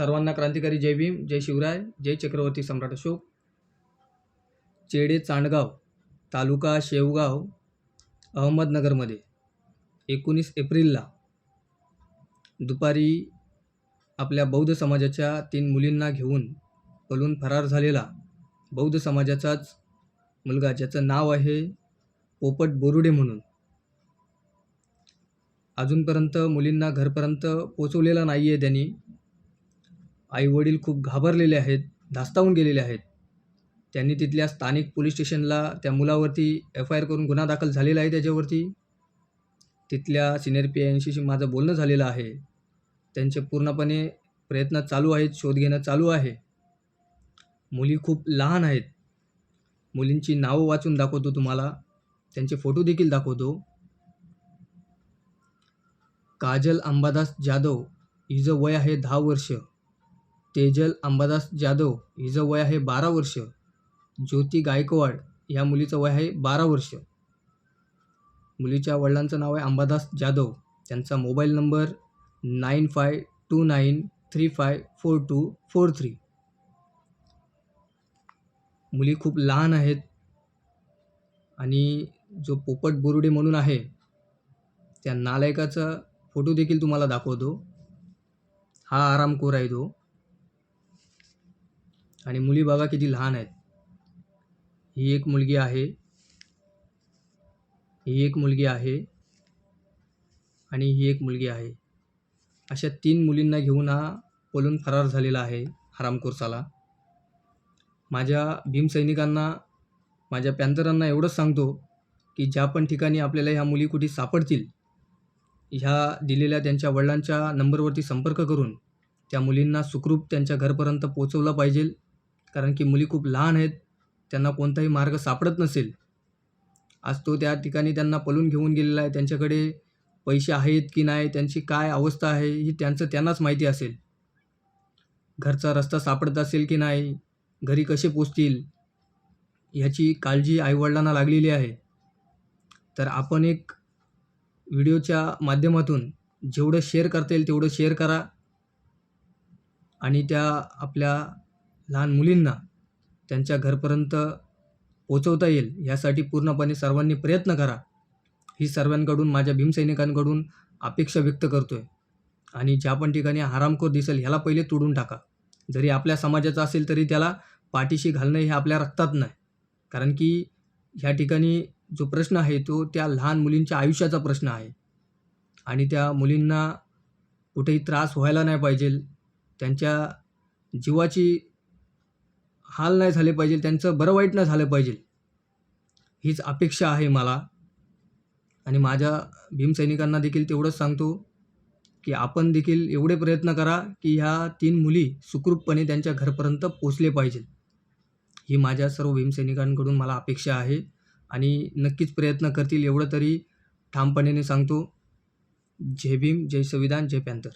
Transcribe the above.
सर्वांना क्रांतिकारी जय भीम जय शिवराय जय चक्रवर्ती सम्राट अशोक. चेडे चांडगाव तालुका शेवगाव अहमदनगरमध्ये एकोणीस एप्रिलला दुपारी आपल्या बौद्ध समाजाच्या तीन मुलींना घेऊन पळून फरार झालेला बौद्ध समाजाचाच मुलगा ज्याचं नाव आहे पोपट बोरुडे म्हणून. अजूनपर्यंत मुलींना घरपर्यंत पोचवलेला नाही आहे त्यांनी. आईवडील खूप घाबरलेले आहेत धास्तावून गेलेले आहेत. त्यांनी तिथल्या स्थानिक पोलीस स्टेशनला त्या मुलावरती एफ आय आर करून गुन्हा दाखल झालेला आहे त्याच्यावरती. तिथल्या सिनियर पी आयशी माझं बोलणं झालेलं आहे. त्यांचे पूर्णपणे प्रयत्न चालू आहेत शोध घेणं चालू आहे. मुली खूप लहान आहेत. मुलींची नावं वाचून दाखवतो तुम्हाला. त्यांचे फोटो देखील दाखवतो. काजल अंबादास जाधव हिचं वय आहे दहा वर्ष. तेजल अंबादास जाधव हिचं वय आहे बारा वर्ष. ज्योती गायकवाड ह्या मुलीचं वय आहे बारा वर्ष. मुलीच्या वडिलांचं नाव आहे अंबादास जाधव. त्यांचा mobile number nine five two nine three five four two four three. मुली खूप लहान आहेत. आणि जो पोपट बोरुडे म्हणून आहे त्या नालायकाचा फोटो देखील तुम्हाला दाखवतो. हा आरामखोर आहे तो. आणि मुली बघा किती लहान आहेत. ही एक मुलगी आहे. ही एक मुलगी आहे. आणि ही एक मुलगी आहे. अशा तीन मुलींना घेऊन हा पळून फरार झालेला आहे हरामखोर साला माझ्या भीमसैनिकांना माझ्या पॅन्थरांना एवढंच सांगतो की ज्या पण ठिकाणी आपल्याला ह्या मुली कुठे सापडतील ह्या दिलेल्या त्यांच्या वडिलांच्या नंबरवरती संपर्क करून त्या मुलींना सुखरूप त्यांच्या घरपर्यंत पोचवलं पाहिजे. कारण की मुली खूप लहान आहेत त्यांना कोणताही मार्ग सापडत नसेल. आज तो त्या ठिकाणी त्यांना पळून घेऊन गेलेला आहे. त्यांच्याकडे पैसे आहेत की नाही त्यांची काय अवस्था आहे ही त्यांचं त्यांनाच माहिती असेल. घरचा रस्ता सापडत असेल की नाही घरी कसे पोचतील ह्याची काळजी आईवडिलांना लागलेली आहे. तर आपण एक व्हिडिओच्या माध्यमातून जेवढं शेअर करता येईल तेवढं शेअर करा. आणि त्या आपल्या लहान मुलींना त्यांच्या घरपर्यंत पोचवता येईल यासाठी पूर्णपणे सर्वांनी प्रयत्न करा. ही सर्वांकडून माझ्या भीमसैनिकांकडून अपेक्षा व्यक्त करतो आहे आणि ज्या पण ठिकाणी हरामखोर दिसेल ह्याला पहिले तोडून टाका. जरी आपल्या समाजाचा असेल तरी त्याला पाठीशी घालणं हे आपल्या रक्तात नाही. कारण की ह्या ठिकाणी जो प्रश्न आहे तो त्या लहान मुलींच्या आयुष्याचा प्रश्न आहे. आणि त्या मुलींना कुठेही त्रास व्हायला नाही पाहिजे. त्यांच्या जीवाची हाल नाही झाले पाहिजे त्यांचं बरं वाईट नाही झालं पाहिजे हीच अपेक्षा आहे मला. आणि माझ्या भीमसैनिकांना देखील तेवढंच सांगतो की आपण देखील एवढे प्रयत्न करा की ह्या तीन मुली सुखरूपपणे त्यांच्या घरपर्यंत पोचले पाहिजेत ही माझ्या सर्व भीमसैनिकांकडून मला अपेक्षा आहे आणि नक्कीच प्रयत्न करतील एवढं तरी ठामपणेने सांगतो. जय भीम जय संविधान जय पॅन्थर.